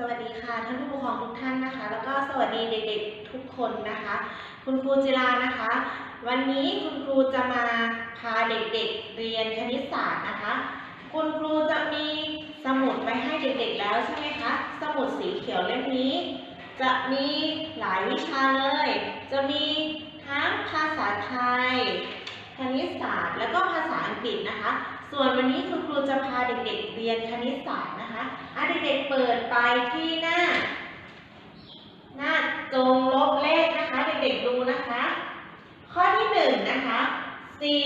สวัสดีค่ะท่านผู้ปกครองทุกท่านนะคะ แล้วก็สวัสดีเด็กๆทุกคนนะคะ คุณครูจิรานะคะ วันนี้คุณครูจะมาพาเด็กๆเรียนคณิตศาสตร์นะคะ คุณครูจะมีสมุดไปให้เด็กๆแล้วใช่ไหมคะสมุดสีเขียวเล่มนี้ จะมีหลายวิชาเลย จะมีทั้งภาษาไทย คณิตศาสตร์ แล้วก็ภาษาอังกฤษนะคะ ส่วนวันนี้คุณครูจะพาเด็กๆเรียนคณิตศาสตร์ นะคะอะเด็กๆเปิดไปที่หน้า หน้าจงลบเลขนะคะ เด็กๆดูนะคะ ข้อที่หนึ่งนะคะสี่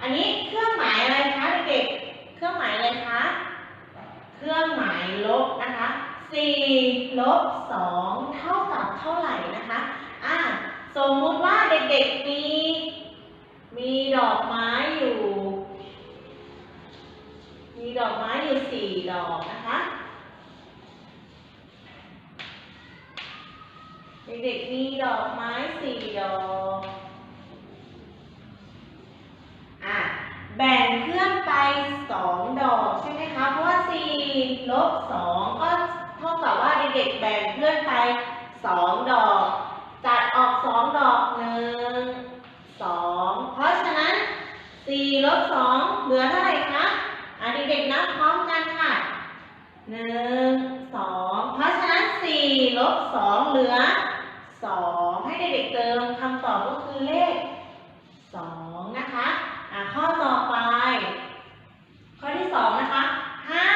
อันนี้เครื่องหมายอะไรคะเด็กๆ เครื่องหมายอะไรคะ เครื่องหมายลบนะคะสี่ลบสองเท่ากับเท่าไหร่นะคะอะสมมุติว่าเด็กๆมี มีดอกไม้อยู่ มีดอกไม้อยู่สี่ดอกนะคะ เด็กๆมีดอกไม้สี่ดอกอะแบ่งเพื่อนไปสองดอกใช่ไหมคะ เพราะว่าสี่ลบสองก็เท่ากับว่าเด็กๆแบ่งเพื่อนไปสองดอก จัดออกสองดอกหนึ่งสองเพราะฉะนั้นสี่ลบสองเหลือเท่าไหร่คะอะเด็กๆนับพร้อมกันค่ะ หนึ่งสองเพราะฉะนั้นสี่ลบสองเหลือสองให้เด็กๆเติมคำตอบก็คือเลขสองนะคะอะข้อต่อไป ข้อที่สองนะคะห้า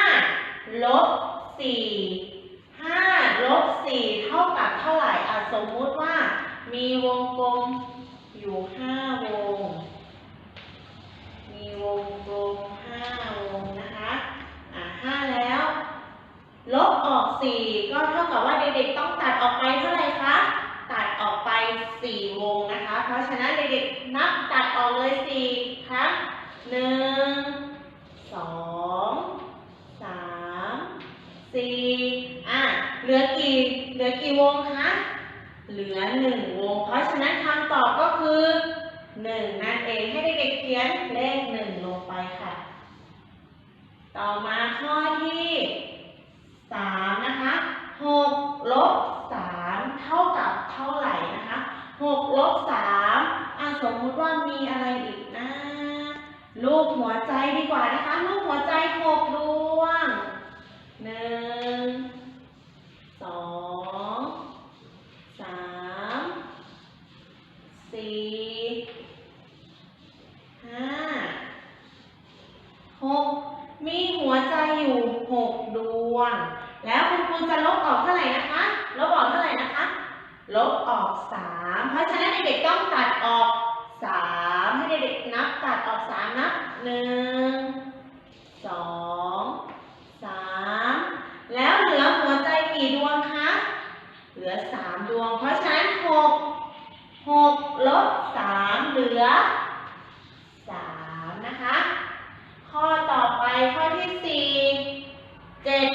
ลบสี่ห้าลบสี่เท่ากับเท่าไหร่อะสมมุติว่ามีวงกลมอยู่ห้าวง มีวงกลมห้าวงนะคะ อะห้าแล้ว ลบออกสี่ก็เท่ากับว่าเด็กๆต้องตัดออกไปเท่าไหร่คะ ตัดออกไปสี่วงนะคะ เพ ราะฉะนั้นเด็กๆนับตัดออกเลยสี่ครั้งหนึ่งสองสามสี่อะเหลือกี่เหลือกี่วงคะเหลือหนึ่งวง เพราะฉะนั้นคำตอบก็คือหนึ่งนั่นเองให้เด็กๆเขียนเลขหนึ่งลงไปค่ะ ต่อมาข้อที่สามนะคะหกลบสามเท่ากับเท่าไหร่นะคะหกลบสามอะ สมมุติว่ามีอะไรอีกนะรูปหัวใจดีกว่านะคะรูปหัวใจหกดวงหนึ่งสองสามสี่ห้าหกมีหัวใจอยู่หกดวง แล้วคุณครูจะลบออกเท่าไหร่นะคะ ลบออกเท่าไหร่นะคะ ลบออกสามเพราะฉะนั้นเด็กๆต้องตัดออก สามให้เด็กๆนับตัดออกสามนับหนึ่งสองสามแล้วเหลือหัวใจกี่ดวงคะ เหลือสามดวง เพราะฉะนั้นหกหกลบสามเหลือสามนะคะ ข้อต่อไปข้อที่สี่เจ็ด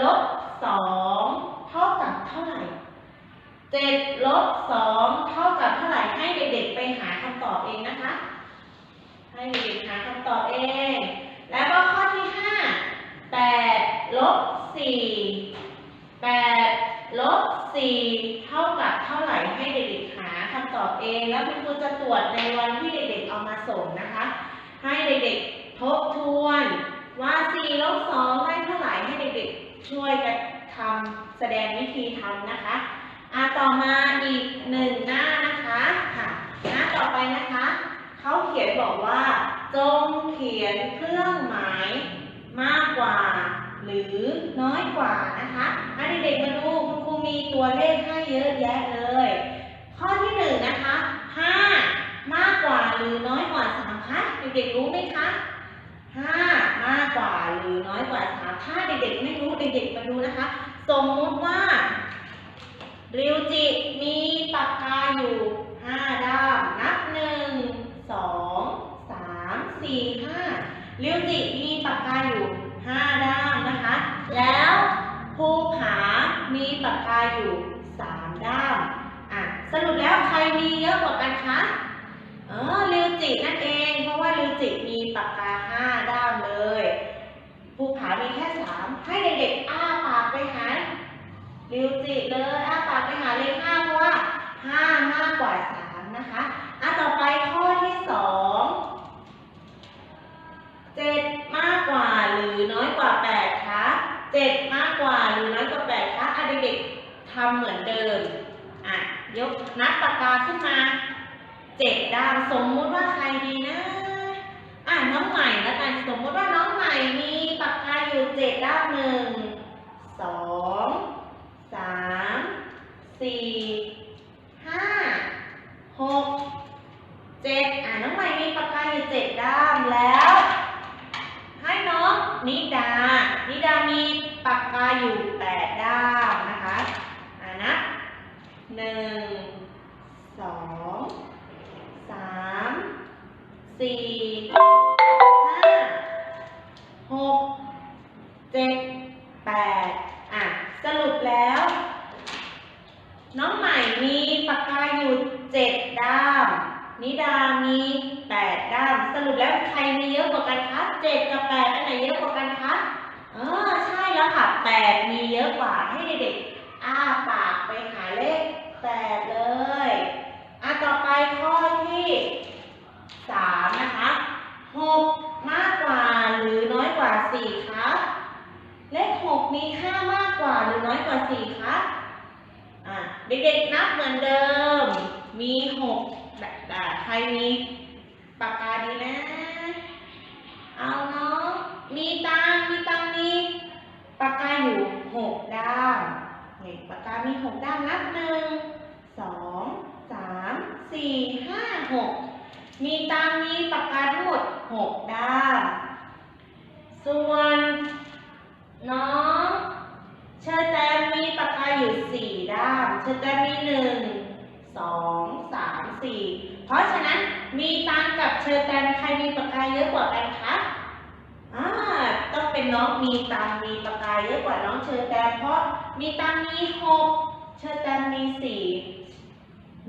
ลบสองเท่ากับเท่าไหร่เจ็ดลบสองเท่ากับเท่าไหร่ให้เด็กๆไปหาคำตอบเองนะคะ ให้เด็กๆหาคำตอบเอง แล้วก็ข้อที่ห้าแปดลบ สี่แปดลบสี่เท่ากับเท่าไหร่ให้เด็กๆหาคำตอบเอง แล้วคุณครูจะตรวจในวันที่เด็กๆเอามาส่งนะคะ ให้เด็กๆทบทวนว่า4ลบ2ได้เท่าไหร่ให้เด็กๆช่วยกันทำแสดงวิธีทำนะคะอะต่อมาอีกหนึ่งหน้านะคะค่ะหน้าต่อไปนะคะเขาเขียนบอกว่า จงเขียนเครื่องหมายมากกว่า หรือน้อยกว่านะคะอะเด็กๆมาดูคุณครูมีตัวเลขให้เยอะแยะเลย ข้อที่หนึ่งนะคะห้ามากกว่าหรือน้อยกว่าสามคะเด็กๆรู้ไหมคะห้ามากกว่าหรือน้อยกว่าสามถ้าเด็กๆไม่รู้เด็กๆมาดูนะคะ สมมติว่าริวจิมีปากกาอยู่ห้าด้ามนับหนึ่งสองสามสี่ห้าริวจิมีปากกาอยู่ห้าด้ามนะคะ แล้วภูผามีปากกาอยู่สามด้ามอะสรุปแล้วใครมีเยอะกว่ากันคะเออริวจินั่นเอง เพราะว่าริวจิมีปากกาห้าด้ามเลยภูผามีแค่สามให้เด็กๆอ้าปากไปหาริวจิเลยอ้าปากไปหาเลขห้าเพราะว่าห้ามากกว่าสามนะคะอะต่อไปข้อที่สองเจ็ดมากกว่าหรือน้อยกว่าแปดคะเจ็ดมากกว่าหรือน้อยกว่าแปดคะอะเด็กๆ ทำเหมือนเดิมอะยกนับปากกาขึ้นมาเจ็ดด้ามสมมุติว่าใครดีนะอะน้องใหม่แล้วกันสมมติว่าน้องใหม่มีปากกาอยู่เจ็ดด้ามหนึ่งสองสามสี่ห้าหกเจ็ดอะน้องใหม่มีปากกาอยู่เจ็ดด้ามแล้ว ให้น้องนิดา นิดามีปากกาอยู่แปดด้ามนะคะอะนะหนึ่งสองสาม สี่ห้าหกเจ็ดแปดอะ สรุปแล้ว น้องใหม่มีปากกาอยู่เจ็ดด้าม นิดามีแปดด้าม สรุปแล้วใครมีเยอะกว่ากันคะเจ็ดกับแปดอันไหนเยอะกว่ากันคะเออใช่แล้วค่ะแปดมีเยอะกว่าให้เด็กๆอ้าปากไปหาเลขแปดเลยอะต่อไปข้อที่สามนะคะ หกมากกว่าหรือน้อยกว่าสี่คะเลขหกมีค่ามากกว่าหรือน้อยกว่าสี่คะอะ เด็กๆนับเหมือนเดิม มีหกแต่ใครมีปากกาดีนะ เอาเนาะ มีตังมีตังมีปากกาอยู่หกด้ามนี่ปากกามีหกด้ามนับหนึ่งสองสามสี่ห้าหกมีตามมีปากกาทั้งหมด 6 ด้าม ส่วนน้องเชอร์แตมมีปากกาอยู่ 4 ด้าม เชอร์แตมมี 1 2 3 4 เพราะฉะนั้นมีตังกับเชอร์แตมใครมีปากกาเยอะกว่ากันคะอ่าต้องเป็ น้องมีตังมีปากกาเยอะกว่าน้องเชอแตมเพราะมีตังมีหกเชอแตมมีสี่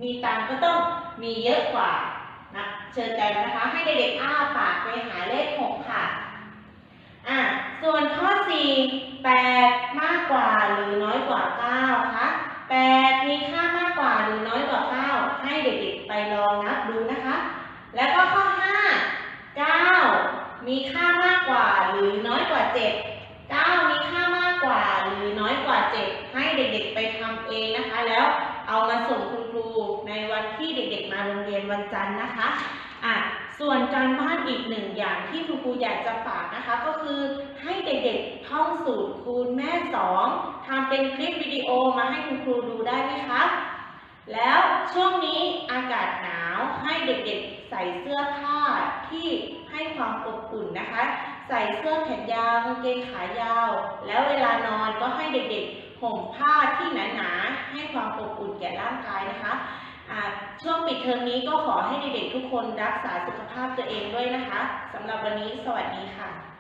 มีตังก็ต้องมีเยอะกว่านะเชิญแตมนะคะ ให้เด็กๆอ้าปากไปหาเลขหกค่ะ 7 9 มีค่ามากกว่าหรือน้อยกว่า 7 ให้เด็กๆไปทำเองนะคะ แล้วเอามาส่งคุณครูในวันที่เด็กๆมาโรงเรียนวันจันทร์นะคะอะส่วนการบ้านอีกหนึ่งอย่างที่คุณครูอยากจะฝากนะคะ ก็คือให้เด็กๆท่องสูตรคูณแม่สองทำเป็นคลิปวิดีโอมาให้คุณครูดูได้ไหมคะแล้วช่วงนี้อากาศหนาวให้เด็กๆใส่เสื้อผ้าที่ให้ความอบอุ่นนะคะ ใส่เสื้อแขนยาวกางเกงขายาว แล้วเวลานอนก็ให้เด็กๆห่มผ้าที่หนาๆให้ความอบอุ่นแก่ร่างกายนะคะช่วงปิดเทอมนี้ก็ขอให้เด็กๆทุกคนรักษาสุขภาพตัวเองด้วยนะคะสำหรับวันนี้สวัสดีค่ะ